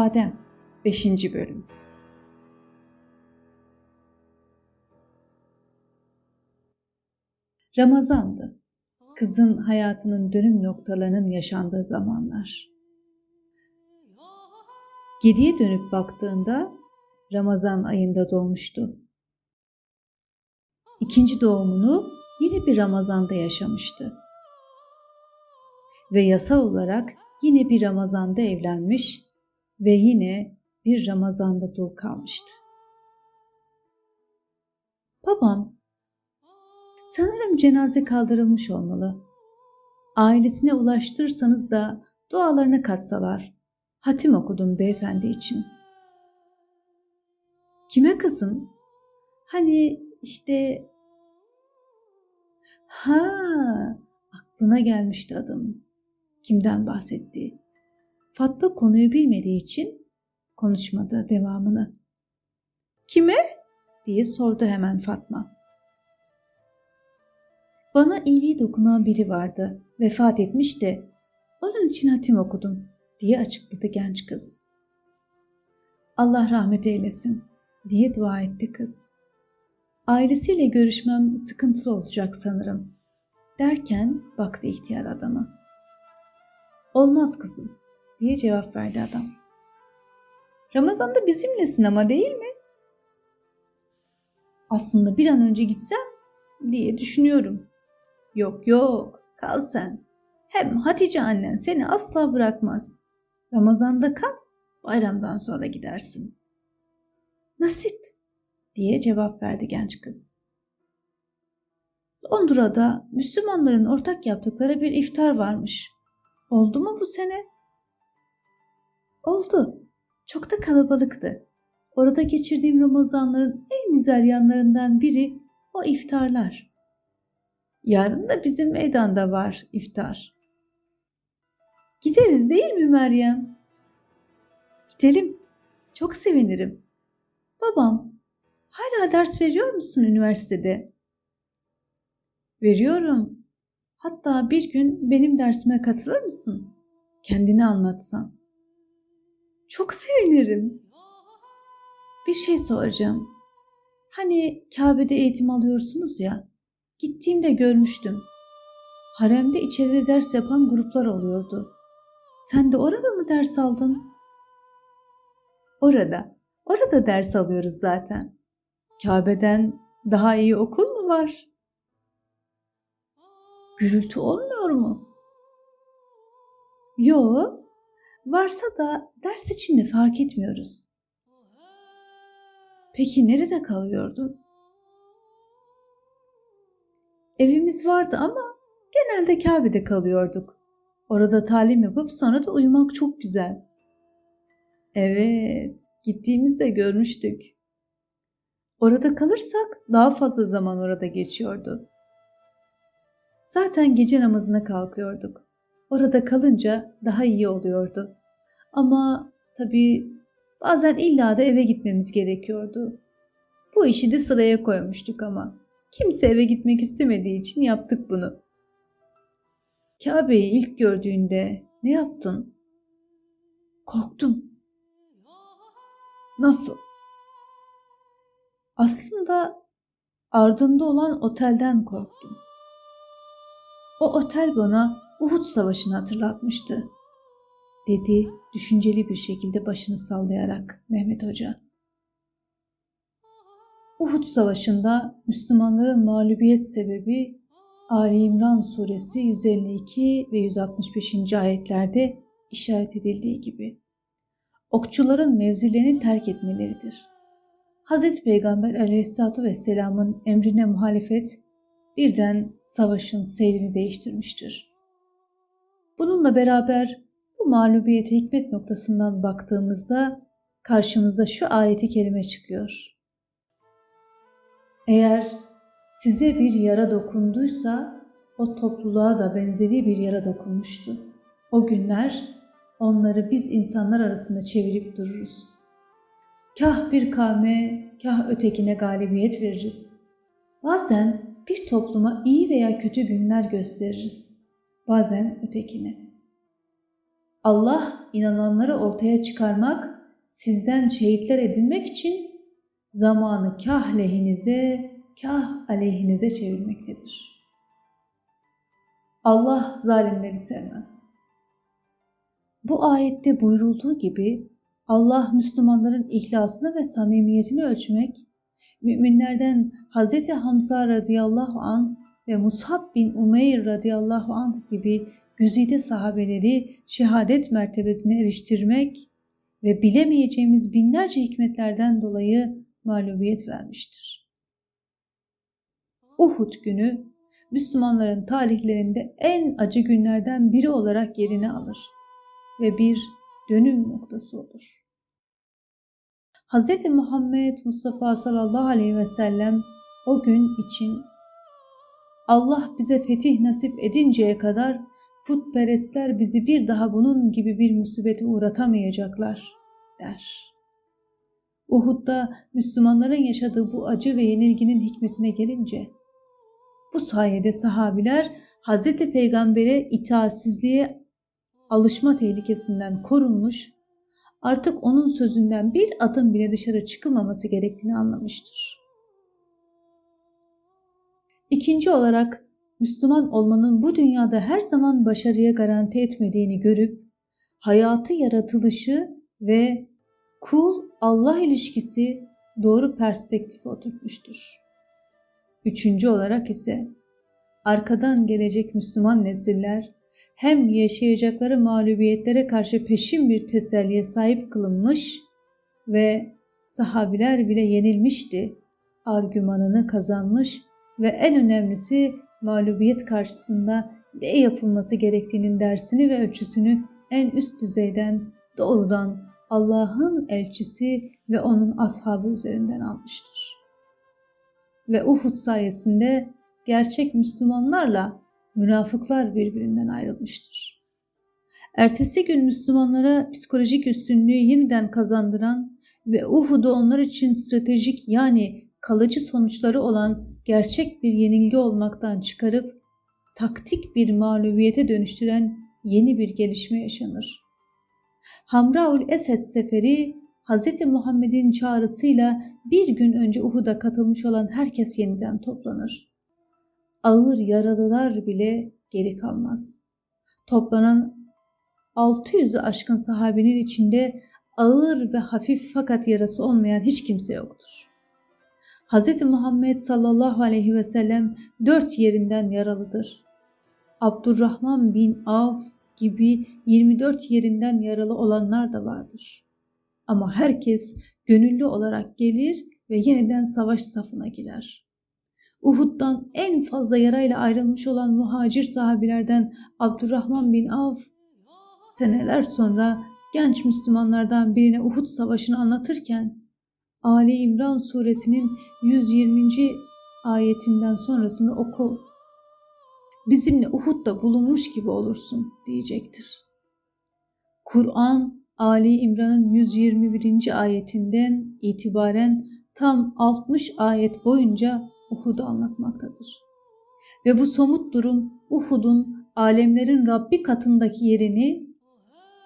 Adem 5. Bölüm Ramazandı. Kızın hayatının dönüm noktalarının yaşandığı zamanlar. Geriye dönüp baktığında Ramazan ayında doğmuştu. İkinci doğumunu yine bir Ramazan'da yaşamıştı. Ve yasal olarak yine bir Ramazan'da evlenmiş ve yine bir Ramazan'da dul kalmıştı. Babam, sanırım cenaze kaldırılmış olmalı. Ailesine ulaştırırsanız da dualarını katsalar. Hatim okudum beyefendi için. Kime kızım? Hani işte... Ha, aklına gelmişti adamın. Kimden bahsettiği. Fatma konuyu bilmediği için konuşmadı devamını. Kime? diye sordu hemen Fatma. Bana iyiliği dokunan biri vardı. Vefat etmiş de onun için hatim okudum diye açıkladı genç kız. Allah rahmet eylesin diye dua etti kız. Ailesiyle görüşmem sıkıntılı olacak sanırım derken baktı ihtiyar adama. Olmaz kızım diye cevap verdi adam. Ramazan'da bizimlesin ama değil mi? Aslında bir an önce gitsem diye düşünüyorum. Yok yok kal sen. Hem Hatice annen seni asla bırakmaz. Ramazan'da kal, bayramdan sonra gidersin. Nasip diye cevap verdi genç kız. Londra'da Müslümanların ortak yaptıkları bir iftar varmış. Oldu mu bu sene? Oldu. Çok da kalabalıktı. Orada geçirdiğim Ramazanların en güzel yanlarından biri o iftarlar. Yarın da bizim meydanda var iftar. Gideriz değil mi Meryem? Gidelim. Çok sevinirim. Babam, hala ders veriyor musun üniversitede? Veriyorum. Hatta bir gün benim dersime katılır mısın? Kendini anlatsan. Çok sevinirim. Bir şey soracağım. Hani Kabe'de eğitim alıyorsunuz ya. Gittiğimde görmüştüm. Haremde içeride ders yapan gruplar oluyordu. Sen de orada mı ders aldın? Orada. Orada ders alıyoruz zaten. Kabe'den daha iyi okul mu var? Gürültü olmuyor mu? Yo, varsa da ders içinde fark etmiyoruz. Peki nerede kalıyordun? Evimiz vardı ama genelde Kabe'de kalıyorduk. Orada talim yapıp sonra da uyumak çok güzel. Evet, gittiğimizde görmüştük. Orada kalırsak daha fazla zaman orada geçiyordu. Zaten gece namazına kalkıyorduk. Orada kalınca daha iyi oluyordu. Ama tabii bazen illa da eve gitmemiz gerekiyordu. Bu işi de sıraya koymuştuk ama. Kimse eve gitmek istemediği için yaptık bunu. Kabe'yi ilk gördüğünde ne yaptın? Korktum. Nasıl? Aslında ardında olan otelden korktum. O otel bana Uhud Savaşı'nı hatırlatmıştı, dedi düşünceli bir şekilde başını sallayarak Mehmet Hoca. Uhud Savaşı'nda Müslümanların mağlubiyet sebebi Ali İmran suresi 152 ve 165. ayetlerde işaret edildiği gibi okçuların mevzilerini terk etmeleridir. Hz. Peygamber aleyhissalatü vesselamın emrine muhalefet birden savaşın seyrini değiştirmiştir. Bununla beraber bu mağlubiyete hikmet noktasından baktığımızda karşımızda şu ayeti kerime çıkıyor. Eğer size bir yara dokunduysa o topluluğa da benzeri bir yara dokunmuştu. O günler onları biz insanlar arasında çevirip dururuz. Kah bir kavme, kah ötekine galibiyet veririz. Bazen bir topluma iyi veya kötü günler gösteririz. Bazen ötekine. Allah inananları ortaya çıkarmak, sizden şehitler edinmek için zamanı kah lehinize, kah aleyhinize çevirmektedir. Allah zalimleri sevmez. Bu ayette buyurulduğu gibi Allah Müslümanların ihlasını ve samimiyetini ölçmek, müminlerden Hz. Hamza radıyallahu anh ve Musab bin Umeyr radıyallahu anh gibi güzide sahabeleri şehadet mertebesine eriştirmek ve bilemeyeceğimiz binlerce hikmetlerden dolayı mağlubiyet vermiştir. Uhud günü Müslümanların tarihlerinde en acı günlerden biri olarak yerini alır ve bir dönüm noktası olur. Hz. Muhammed Mustafa sallallahu aleyhi ve sellem o gün için Allah bize fetih nasip edinceye kadar putperestler bizi bir daha bunun gibi bir musibete uğratamayacaklar der. Uhud'da Müslümanların yaşadığı bu acı ve yenilginin hikmetine gelince bu sayede sahabiler Hz. Peygamber'e itaatsizliğe alışma tehlikesinden korunmuş, artık onun sözünden bir adım bile dışarı çıkılmaması gerektiğini anlamıştır. İkinci olarak Müslüman olmanın bu dünyada her zaman başarıya garanti etmediğini görüp hayatı yaratılışı ve kul Allah ilişkisi doğru perspektife oturtmuştur. Üçüncü olarak ise arkadan gelecek Müslüman nesiller hem yaşayacakları mağlubiyetlere karşı peşin bir teselliye sahip kılınmış ve sahabiler bile yenilmişti, argümanını kazanmış ve en önemlisi mağlubiyet karşısında ne yapılması gerektiğinin dersini ve ölçüsünü en üst düzeyden doğrudan Allah'ın elçisi ve onun ashabı üzerinden almıştır. Ve Uhud sayesinde gerçek Müslümanlarla münafıklar birbirinden ayrılmıştır. Ertesi gün Müslümanlara psikolojik üstünlüğü yeniden kazandıran ve Uhud'u onlar için stratejik yani kalıcı sonuçları olan gerçek bir yenilgi olmaktan çıkarıp taktik bir mağlubiyete dönüştüren yeni bir gelişme yaşanır. Hamraul Esed seferi Hz. Muhammed'in çağrısıyla bir gün önce Uhud'a katılmış olan herkes yeniden toplanır. Ağır yaralılar bile geri kalmaz. Toplanan 600'ü aşkın sahabenin içinde ağır ve hafif fakat yarası olmayan hiç kimse yoktur. Hz. Muhammed sallallahu aleyhi ve sellem dört yerinden yaralıdır. Abdurrahman bin Av gibi 24 yerinden yaralı olanlar da vardır. Ama herkes gönüllü olarak gelir ve yeniden savaş safına girer. Uhud'dan en fazla yarayla ayrılmış olan muhacir sahabilerden Abdurrahman bin Av seneler sonra genç Müslümanlardan birine Uhud savaşını anlatırken Ali İmran suresinin 120. ayetinden sonrasını oku. Bizimle Uhud'da bulunmuş gibi olursun diyecektir. Kur'an Ali İmran'ın 121. ayetinden itibaren tam 60 ayet boyunca Uhud'u anlatmaktadır. Ve bu somut durum Uhud'un alemlerin Rabbi katındaki yerini,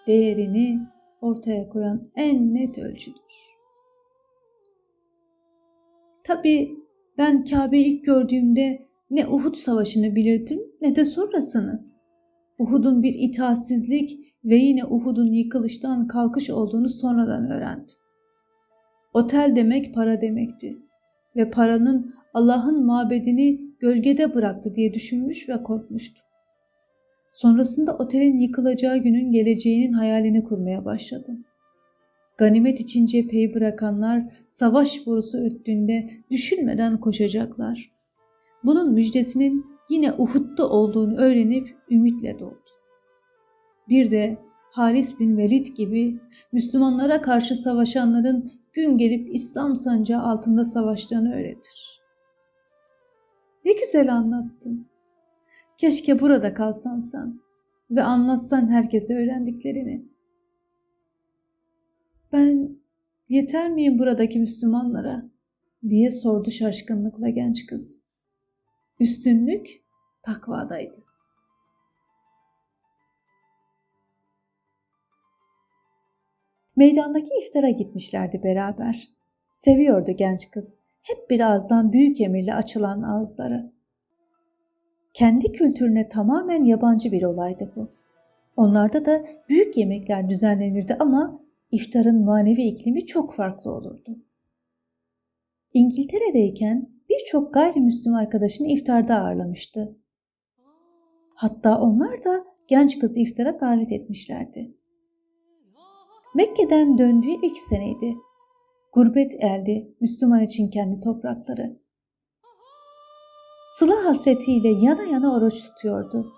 değerini ortaya koyan en net ölçüdür. Tabi ben Kabe'yi ilk gördüğümde ne Uhud savaşını bilirdim ne de sonrasını. Uhud'un bir itaatsizlik ve yine Uhud'un yıkılıştan kalkış olduğunu sonradan öğrendim. Otel demek para demekti ve paranın Allah'ın mabedini gölgede bıraktı diye düşünmüş ve korkmuştum. Sonrasında otelin yıkılacağı günün geleceğinin hayalini kurmaya başladım. Ganimet için cepheyi bırakanlar savaş borusu öttüğünde düşünmeden koşacaklar. Bunun müjdesinin yine Uhud'da olduğunu öğrenip ümitle doldu. bir de Haris bin Velid gibi Müslümanlara karşı savaşanların gün gelip İslam sancağı altında savaştığını öğretir. Ne güzel anlattın. Keşke burada kalsan sen ve anlatsan herkese öğrendiklerini. Ben yeter miyim buradaki Müslümanlara? diye sordu şaşkınlıkla genç kız. Üstünlük takvadaydı. Meydandaki iftara gitmişlerdi beraber. Seviyordu genç kız. Hep bir ağızdan büyük emirle açılan ağızları. Kendi kültürüne tamamen yabancı bir olaydı bu. Onlarda da büyük yemekler düzenlenirdi ama iftarın manevi iklimi çok farklı olurdu. İngiltere'deyken birçok gayrimüslim arkadaşını iftarda ağırlamıştı. Hatta onlar da genç kızı iftara davet etmişlerdi. Mekke'den döndüğü ilk seneydi. Gurbet eldi Müslüman için kendi toprakları. Sıla hasretiyle yana yana oruç tutuyordu.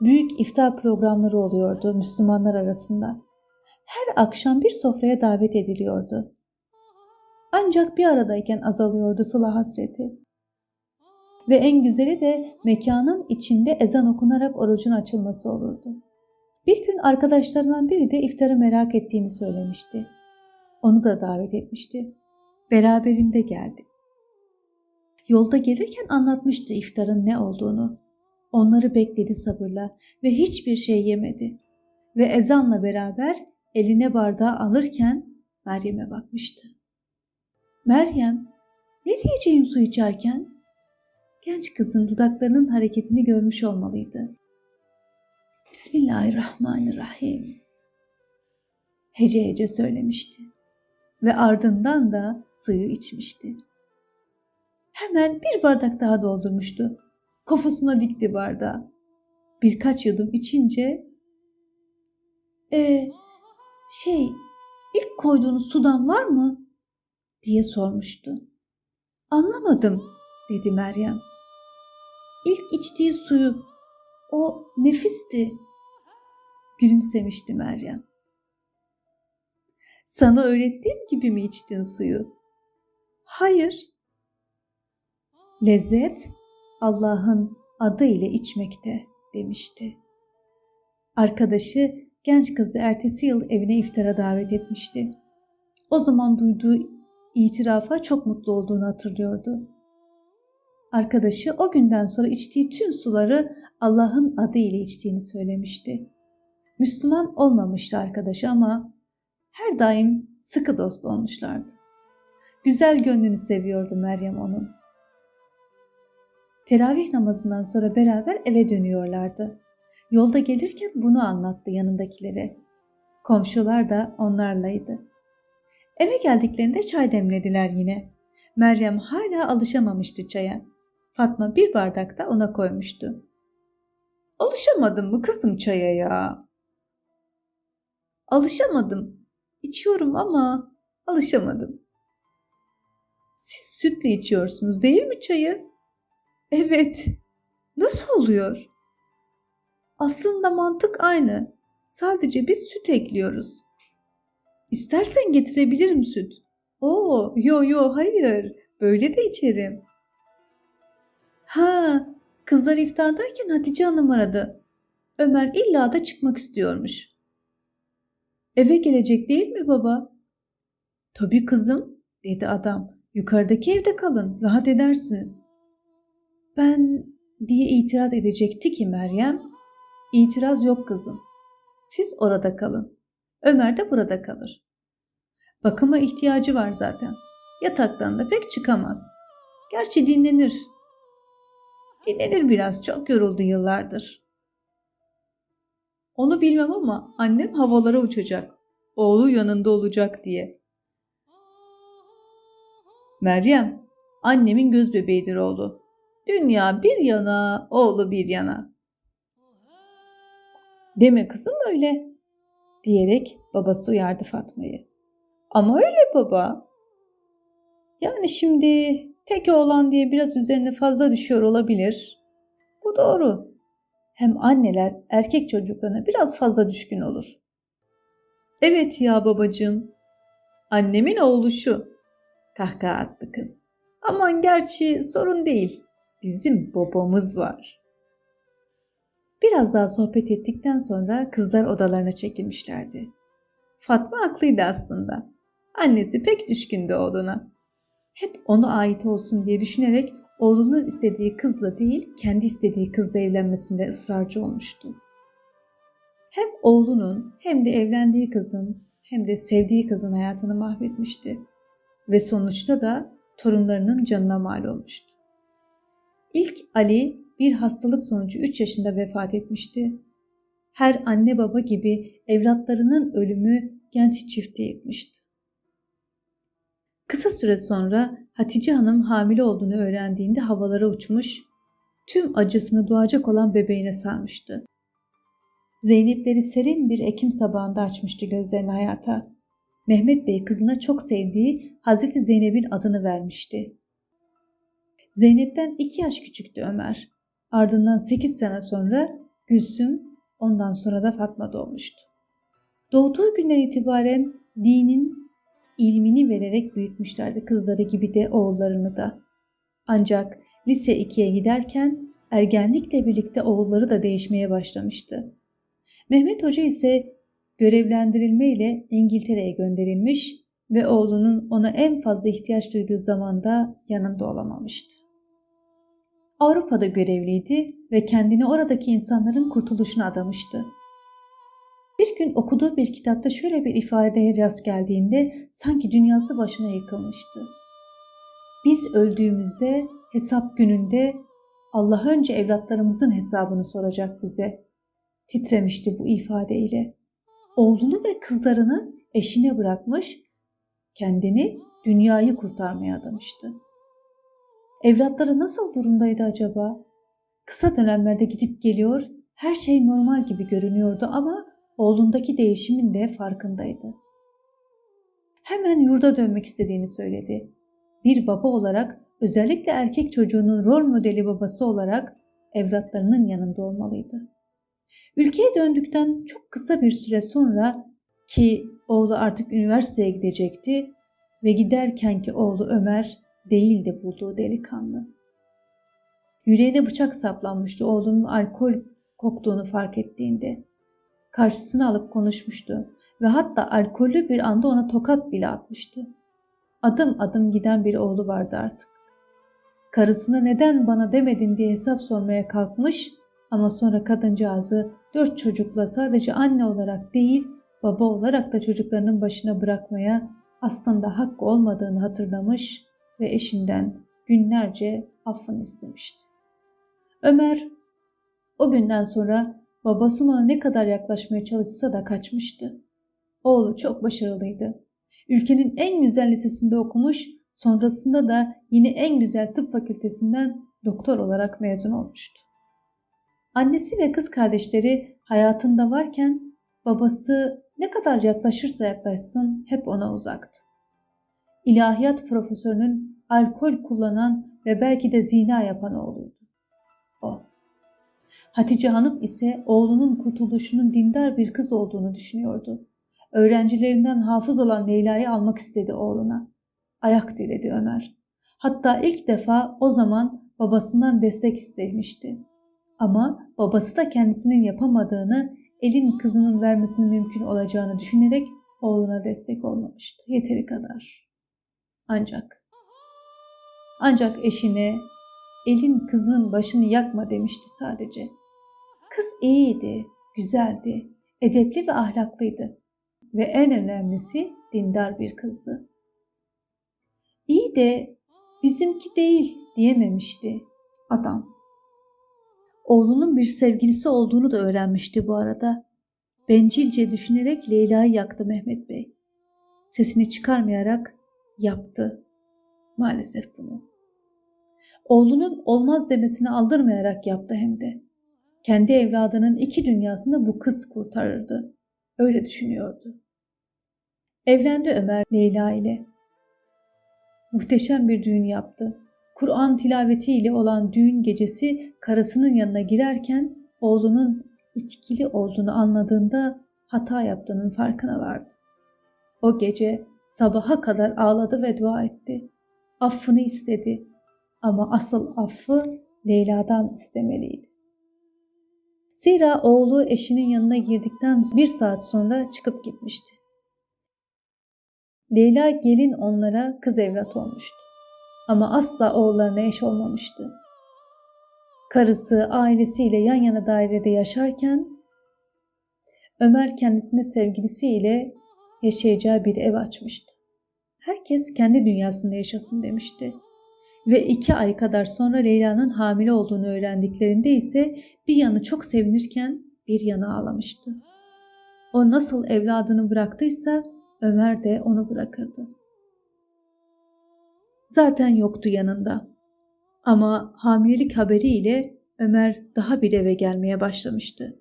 Büyük iftar programları oluyordu Müslümanlar arasında. Her akşam bir sofraya davet ediliyordu. Ancak bir aradayken azalıyordu sıla hasreti. Ve en güzeli de mekanın içinde ezan okunarak orucun açılması olurdu. Bir gün arkadaşlarından biri de iftarı merak ettiğini söylemişti. Onu da davet etmişti. Beraberinde geldi. Yolda gelirken anlatmıştı iftarın ne olduğunu. Onları bekledi sabırla ve hiçbir şey yemedi. Ve ezanla beraber eline bardağı alırken Meryem'e bakmıştı. Meryem, ne diyeceğim su içerken? Genç kızın dudaklarının hareketini görmüş olmalıydı. Bismillahirrahmanirrahim. Hece hece söylemişti. Ve ardından da suyu içmişti. Hemen bir bardak daha doldurmuştu. Kafasına dikti bardağı. Birkaç yudum içince e şey ilk koyduğunuz sudan var mı? diye sormuştu. Anlamadım dedi Meryem. İlk içtiği suyu o nefisti. Gülümsemişti Meryem. Sana öğrettiğim gibi mi içtin suyu? Hayır. Lezzet Allah'ın adı ile içmekte demişti. Arkadaşı genç kızı ertesi yıl evine iftara davet etmişti. O zaman duyduğu itirafa çok mutlu olduğunu hatırlıyordu. Arkadaşı o günden sonra içtiği tüm suları Allah'ın adı ile içtiğini söylemişti. Müslüman olmamıştı arkadaşı ama her daim sıkı dost olmuşlardı. Güzel gönlünü seviyordu Meryem onun. Teravih namazından sonra beraber eve dönüyorlardı. Yolda gelirken bunu anlattı yanındakilere. Komşular da onlarlaydı. Eve geldiklerinde çay demlediler yine. Meryem hala alışamamıştı çaya. Fatma bir bardak da ona koymuştu. Alışamadın mı kızım çaya ya? Alışamadım. İçiyorum ama alışamadım. Siz sütle içiyorsunuz değil mi çayı? Evet. Nasıl oluyor? Aslında mantık aynı. Sadece biz süt ekliyoruz. İstersen getirebilirim süt. Oo, yo yo hayır. Böyle de içerim. Ha, kızlar iftardayken Hatice Hanım aradı. Ömer illa da çıkmak istiyormuş. Eve gelecek değil mi baba? Tabii kızım, dedi adam. Yukarıdaki evde kalın, rahat edersiniz. Ben diye itiraz edecekti ki Meryem. İtiraz yok kızım. Siz orada kalın. Ömer de burada kalır. Bakıma ihtiyacı var zaten. Yataktan da pek çıkamaz. Gerçi dinlenir. Dinlenir biraz. Çok yoruldu yıllardır. Onu bilmem ama annem havalara uçacak. Oğlu yanında olacak diye. Meryem, annemin göz bebeğidir oğlu. Dünya bir yana, oğlu bir yana. Deme kızım öyle diyerek babası uyardı Fatma'yı. Ama öyle baba. Yani şimdi tek oğlan diye biraz üzerine fazla düşüyor olabilir. Bu doğru. hem anneler erkek çocuklarına biraz fazla düşkün olur. Evet ya babacığım. Annemin oğlu şu. Kahkaha attı kız. Aman gerçi sorun değil. Bizim babamız var. Biraz daha sohbet ettikten sonra kızlar odalarına çekilmişlerdi. Fatma haklıydı aslında. Annesi pek düşkündü oğluna. Hep ona ait olsun diye düşünerek oğlunun istediği kızla değil kendi istediği kızla evlenmesinde ısrarcı olmuştu. Hem oğlunun hem de evlendiği kızın hem de sevdiği kızın hayatını mahvetmişti. Ve sonuçta da torunlarının canına mal olmuştu. İlk Ali bir hastalık sonucu 3 yaşında vefat etmişti. Her anne baba gibi evlatlarının ölümü genç çifti yıkmıştı. Kısa süre sonra Hatice Hanım hamile olduğunu öğrendiğinde havalara uçmuş, tüm acısını doğacak olan bebeğine sarmıştı. Zeynepleri serin bir Ekim sabahında açmıştı gözlerini hayata. Mehmet Bey kızına çok sevdiği Hazreti Zeynep'in adını vermişti. Zeynep'ten iki yaş küçüktü Ömer. Ardından sekiz sene sonra Gülsüm, ondan sonra da Fatma doğmuştu. Doğduğu günden itibaren dinin ilmini vererek büyütmüşlerdi kızları gibi de oğullarını da. Ancak lise 2'ye giderken ergenlikle birlikte oğulları da değişmeye başlamıştı. Mehmet Hoca ise görevlendirilme ile İngiltere'ye gönderilmiş ve oğlunun ona en fazla ihtiyaç duyduğu zamanda yanında olamamıştı. Avrupa'da görevliydi ve kendini oradaki insanların kurtuluşuna adamıştı. Bir gün okuduğu bir kitapta şöyle bir ifadeye rast geldiğinde sanki dünyası başına yıkılmıştı. Biz öldüğümüzde hesap gününde Allah önce evlatlarımızın hesabını soracak bize. Titremişti bu ifadeyle. Oğlunu ve kızlarını eşine bırakmış, kendini dünyayı kurtarmaya adamıştı. Evlatları nasıl durumdaydı acaba? Kısa dönemlerde gidip geliyor, her şey normal gibi görünüyordu ama oğlundaki değişimin de farkındaydı. Hemen yurda dönmek istediğini söyledi. Bir baba olarak özellikle erkek çocuğunun rol modeli babası olarak evlatlarının yanında olmalıydı. Ülkeye döndükten çok kısa bir süre sonra ki oğlu artık üniversiteye gidecekti ve giderken ki oğlu Ömer değildi bulduğu delikanlı. Yüreğine bıçak saplanmıştı oğlunun alkol koktuğunu fark ettiğinde karşısına alıp konuşmuştu ve hatta alkollü bir anda ona tokat bile atmıştı. Adım adım giden bir oğlu vardı artık. Karısına neden bana demedin diye hesap sormaya kalkmış ama sonra kadıncağızı dört çocukla sadece anne olarak değil baba olarak da çocuklarının başına bırakmaya aslında hakkı olmadığını hatırlamış ve eşinden günlerce affını istemişti. Ömer o günden sonra babası ona ne kadar yaklaşmaya çalışsa da kaçmıştı. Oğlu çok başarılıydı. Ülkenin en güzel lisesinde okumuş, sonrasında da yine en güzel tıp fakültesinden doktor olarak mezun olmuştu. Annesi ve kız kardeşleri hayatında varken babası ne kadar yaklaşırsa yaklaşsın hep ona uzaktı. İlahiyat profesörünün alkol kullanan ve belki de zina yapan oğluydu. O. Hatice Hanım ise oğlunun kurtuluşunun dindar bir kız olduğunu düşünüyordu. Öğrencilerinden hafız olan Leyla'yı almak istedi oğluna. Ayak diledi Ömer. Hatta ilk defa o zaman babasından destek istemişti. Ama babası da kendisinin yapamadığını, elin kızının vermesinin mümkün olacağını düşünerek oğluna destek olmamıştı. Yeteri kadar. Ancak ancak eşine elin kızının başını yakma demişti sadece. Kız iyiydi, güzeldi, edepli ve ahlaklıydı ve en önemlisi dindar bir kızdı. İyi de bizimki değil diyememişti adam. Oğlunun bir sevgilisi olduğunu da öğrenmişti bu arada. Bencilce düşünerek Leyla'yı yaktı Mehmet Bey. Sesini çıkarmayarak yaptı. Maalesef bunu. Oğlunun olmaz demesini aldırmayarak yaptı hem de. Kendi evladının iki dünyasında bu kız kurtarırdı. Öyle düşünüyordu. Evlendi Ömer Leyla ile. Muhteşem bir düğün yaptı. Kur'an tilavetiyle olan düğün gecesi karısının yanına girerken oğlunun içkili olduğunu anladığında hata yaptığının farkına vardı. O gece sabaha kadar ağladı ve dua etti. Affını istedi ama asıl affı Leyla'dan istemeliydi. Zira oğlu eşinin yanına girdikten bir saat sonra çıkıp gitmişti. Leyla gelin onlara kız evlat olmuştu. Ama asla oğullarına eş olmamıştı. Karısı ailesiyle yan yana dairede yaşarken Ömer kendisine sevgilisiyle yaşayacağı bir ev açmıştı. Herkes kendi dünyasında yaşasın demişti. Ve iki ay kadar sonra Leyla'nın hamile olduğunu öğrendiklerinde ise bir yanı çok sevinirken bir yanı ağlamıştı. O nasıl evladını bıraktıysa Ömer de onu bırakırdı. Zaten yoktu yanında. Ama hamilelik haberiyle Ömer daha bir eve gelmeye başlamıştı.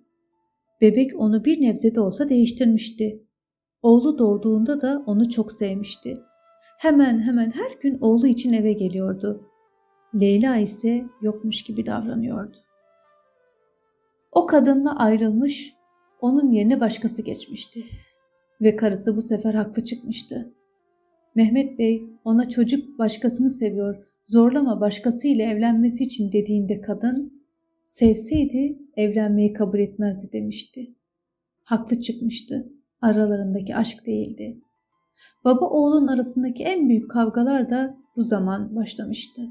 Bebek onu bir nebze de olsa değiştirmişti. Oğlu doğduğunda da onu çok sevmişti. Hemen hemen her gün oğlu için eve geliyordu. Leyla ise yokmuş gibi davranıyordu. O kadınla ayrılmış, onun yerine başkası geçmişti. Ve karısı bu sefer haklı çıkmıştı. Mehmet Bey ona çocuk başkasını seviyor, zorlama başkasıyla evlenmesi için dediğinde kadın, sevseydi evlenmeyi kabul etmezdi demişti. Haklı çıkmıştı. Aralarındaki aşk değildi. Baba oğlun arasındaki en büyük kavgalar da bu zaman başlamıştı.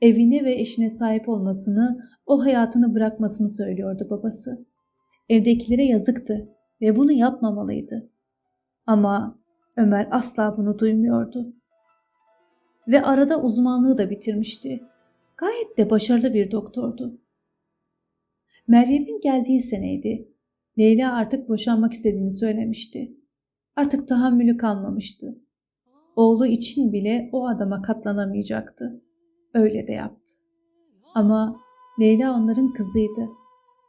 Evine ve eşine sahip olmasını, o hayatını bırakmasını söylüyordu babası. Evdekilere yazıktı ve bunu yapmamalıydı. Ama Ömer asla bunu duymuyordu. Ve arada uzmanlığı da bitirmişti. Gayet de başarılı bir doktordu. Meryem'in geldiği seneydi. Leyla artık boşanmak istediğini söylemişti. Artık tahammülü kalmamıştı. Oğlu için bile o adama katlanamayacaktı. Öyle de yaptı. Ama Leyla onların kızıydı.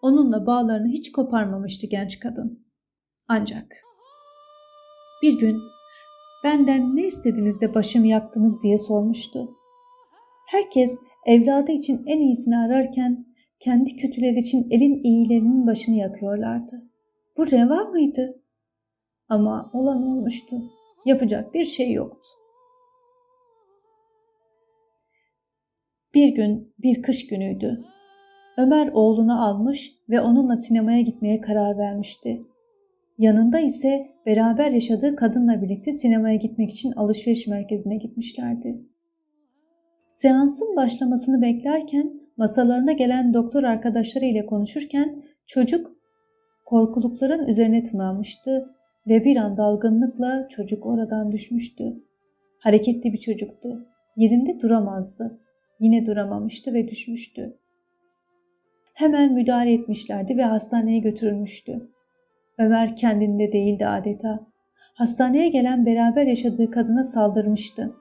Onunla bağlarını hiç koparmamıştı genç kadın. Ancak bir gün benden ne istediniz de başımı yaktınız diye sormuştu. Herkes evladı için en iyisini ararken kendi kötüleri için elin iyilerinin başını yakıyorlardı. Bu reva mıydı? Ama olan olmuştu. Yapacak bir şey yoktu. Bir gün bir kış günüydü. Ömer oğlunu almış ve onunla sinemaya gitmeye karar vermişti. Yanında ise beraber yaşadığı kadınla birlikte sinemaya gitmek için alışveriş merkezine gitmişlerdi. Seansın başlamasını beklerken masalarına gelen doktor arkadaşları ile konuşurken çocuk korkulukların üzerine tırmanmıştı ve bir an dalgınlıkla çocuk oradan düşmüştü. Hareketli bir çocuktu. Yerinde duramazdı. Yine duramamıştı ve düşmüştü. Hemen müdahale etmişlerdi ve hastaneye götürülmüştü. Ömer kendinde değildi adeta. Hastaneye gelen beraber yaşadığı kadına saldırmıştı.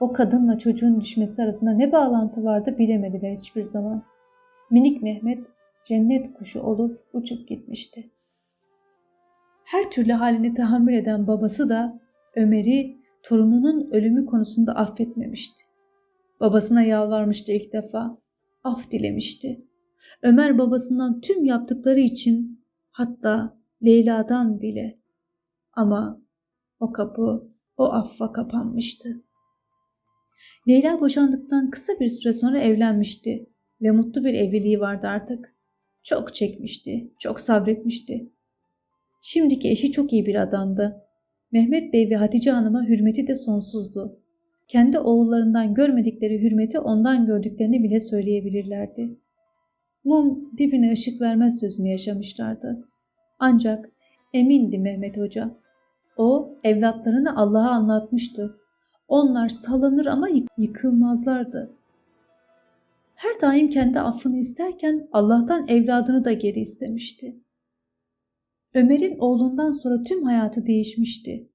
O kadınla çocuğun düşmesi arasında ne bağlantı vardı bilemediler hiçbir zaman. Minik Mehmet cennet kuşu olup uçup gitmişti. Her türlü haline tahammül eden babası da Ömer'i torununun ölümü konusunda affetmemişti. Babasına yalvarmıştı ilk defa. Af dilemişti. Ömer babasından tüm yaptıkları için hatta Leyla'dan bile. Ama o kapı o affa kapanmıştı. Leyla boşandıktan kısa bir süre sonra evlenmişti ve mutlu bir evliliği vardı artık. Çok çekmişti, çok sabretmişti. Şimdiki eşi çok iyi bir adamdı. Mehmet Bey ve Hatice Hanım'a hürmeti de sonsuzdu. Kendi oğullarından görmedikleri hürmeti ondan gördüklerini bile söyleyebilirlerdi. Mum dibine ışık vermez sözünü yaşamışlardı. Ancak emindi Mehmet Hoca. O evlatlarını Allah'a anlatmıştı. Onlar salınır ama yıkılmazlardı. Her daim kendi affını isterken Allah'tan evladını da geri istemişti. Ömer'in oğlundan sonra tüm hayatı değişmişti.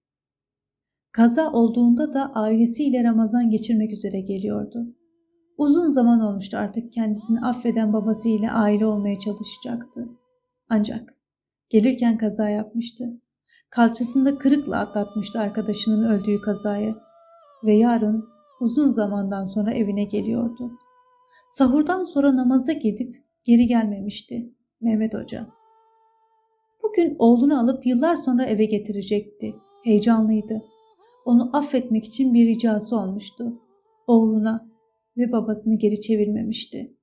Kaza olduğunda da ailesiyle Ramazan geçirmek üzere geliyordu. Uzun zaman olmuştu artık kendisini affeden babasıyla aile olmaya çalışacaktı. Ancak gelirken kaza yapmıştı. Kalçasında kırıkla atlatmıştı arkadaşının öldüğü kazayı ve yarın uzun zamandan sonra evine geliyordu. Sahurdan sonra namaza gidip geri gelmemişti Mehmet Hoca. Bugün oğlunu alıp yıllar sonra eve getirecekti. Heyecanlıydı. Onu affetmek için bir ricası olmuştu. Oğluna ve babasını geri çevirmemişti.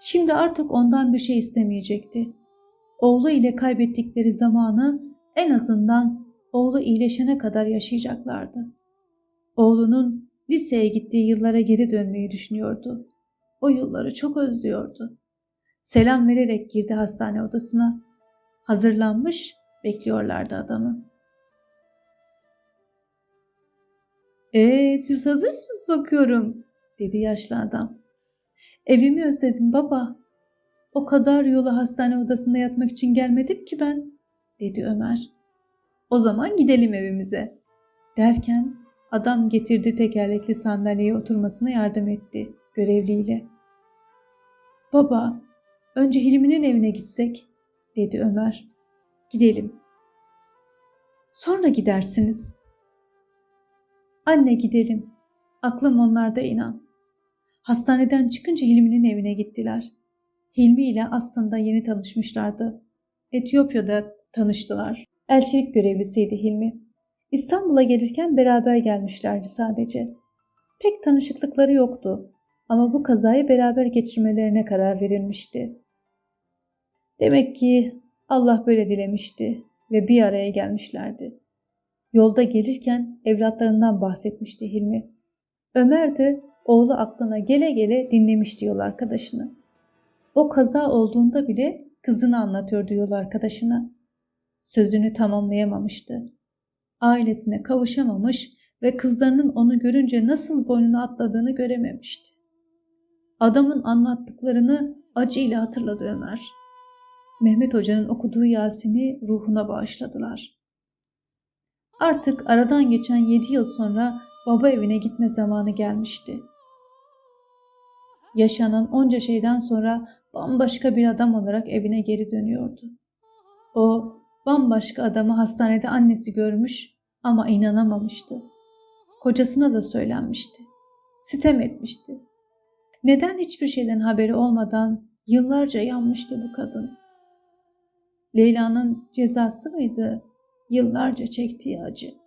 Şimdi artık ondan bir şey istemeyecekti. Oğlu ile kaybettikleri zamanı en azından oğlu iyileşene kadar yaşayacaklardı. Oğlunun liseye gittiği yıllara geri dönmeyi düşünüyordu. O yılları çok özlüyordu. Selam vererek girdi hastane odasına. Hazırlanmış bekliyorlardı adamı. Ee, siz hazırsınız bakıyorum, dedi yaşlı adam. Evimi özledim baba. O kadar yolu hastane odasında yatmak için gelmedim ki ben, dedi Ömer. O zaman gidelim evimize, derken adam getirdi tekerlekli sandalyeye oturmasına yardım etti görevliyle. Baba, önce Hilmi'nin evine gitsek, dedi Ömer. Gidelim. Sonra gidersiniz. Anne gidelim. Aklım onlarda inan. Hastaneden çıkınca Hilmi'nin evine gittiler. Hilmi ile aslında yeni tanışmışlardı. Etiyopya'da tanıştılar. Elçilik görevlisiydi Hilmi. İstanbul'a gelirken beraber gelmişlerdi sadece. Pek tanışıklıkları yoktu ama bu kazayı beraber geçirmelerine karar verilmişti. Demek ki Allah böyle dilemişti ve bir araya gelmişlerdi. Yolda gelirken evlatlarından bahsetmişti Hilmi. Ömer de oğlu aklına gele gele dinlemişti yol arkadaşını. O kaza olduğunda bile kızını anlatıyordu yol arkadaşına. Sözünü tamamlayamamıştı. Ailesine kavuşamamış ve kızlarının onu görünce nasıl boynuna atladığını görememişti. Adamın anlattıklarını acıyla hatırladı Ömer. Mehmet Hoca'nın okuduğu Yasin'i ruhuna bağışladılar. Artık aradan geçen yedi yıl sonra baba evine gitme zamanı gelmişti. Yaşanan onca şeyden sonra bambaşka bir adam olarak evine geri dönüyordu. O bambaşka adamı hastanede annesi görmüş ama inanamamıştı. Kocasına da söylenmişti. Sitem etmişti. Neden hiçbir şeyden haberi olmadan yıllarca yanmıştı bu kadın? Leyla'nın cezası mıydı yıllarca çektiği acı?